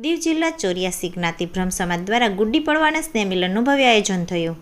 દીવ જિલ્લા ચોર્યાસી જ્ઞાતિ બ્રહ્મ સમાજ દ્વારા ગુડી પડવાના સ્નેહમિલનનું ભવ્ય આયોજન થયું.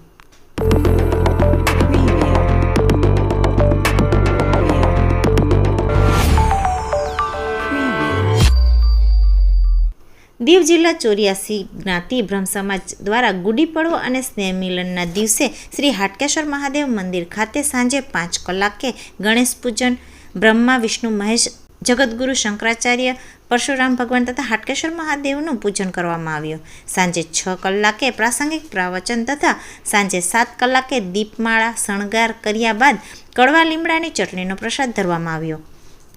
દીવ જિલ્લા ચોર્યાસી જ્ઞાતિ બ્રહ્મ સમાજ દ્વારા ગુડી પડવો અને સ્નેહ મિલનના દિવસે શ્રી હાટકેશ્વર મહાદેવ મંદિર ખાતે સાંજે પાંચ કલાકે ગણેશ પૂજન, બ્રહ્મા, વિષ્ણુ મહેશ, જગદગુરુ શંકરાચાર્ય પરશુરામ ભગવાન તથા હાટકેશ્વર મહાદેવનું પૂજન કરવામાં આવ્યું. સાંજે છ કલાકે પ્રાસંગિક પ્રવચન તથા સાંજે સાત કલાકે દીપમાળા શણગાર કર્યા બાદ કડવા લીમડાની ચટણીનો પ્રસાદ ધરવામાં આવ્યો.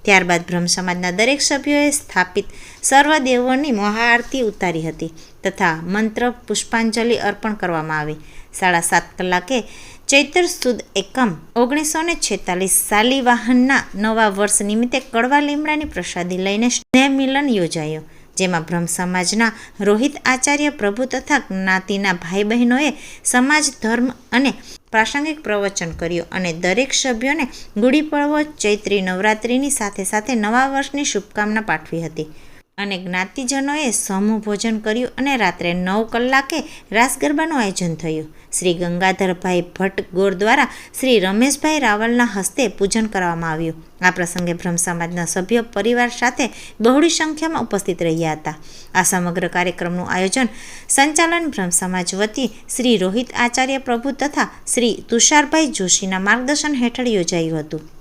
ત્યારબાદ બ્રહ્મ સમાજના દરેક સભ્યોએ સ્થાપિત સર્વદેવોની મહાઆરતી ઉતારી હતી તથા મંત્ર પુષ્પાંજલિ અર્પણ કરવામાં આવી. સાડા સાત કલાકે ચૈત્ર સુદ એકમ ઓગણીસો ને છેતાલીસ સાલીવાહનના નવા વર્ષ નિમિત્તે કડવા લીમડાની પ્રસાદી લઈને સ્નેહ મિલન યોજાયો. જેમાં બ્રહ્મ સમાજના રોહિત આચાર્ય, પ્રભુ તથા જ્ઞાતિના ભાઈ બહેનોએ સમાજ, ધર્મ અને પ્રાસંગિક પ્રવચન કર્યું અને દરેક સભ્યોને ગુડી પડવો ચૈત્રી નવરાત્રિની સાથે સાથે નવા વર્ષની શુભકામના પાઠવી હતી. અને જ્ઞાતિજનોએ સમૂહ ભોજન કર્યું અને રાત્રે નવ કલાકે રાસ ગરબાનું આયોજન થયું. શ્રી ગંગાધરભાઈ ભટ્ટ ગોર દ્વારા શ્રી રમેશભાઈ રાવલના હસ્તે પૂજન કરવામાં આવ્યું. આ પ્રસંગે બ્રહ્મ સમાજના સભ્યો, પરિવાર સાથે બહોળી સંખ્યામાં ઉપસ્થિત રહ્યા હતા. આ સમગ્ર કાર્યક્રમનું આયોજન સંચાલન બ્રહ્મ સમાજ વતી શ્રી રોહિત આચાર્ય પ્રભુ તથા શ્રી તુષારભાઈ જોશીના માર્ગદર્શન હેઠળ યોજાયું હતું.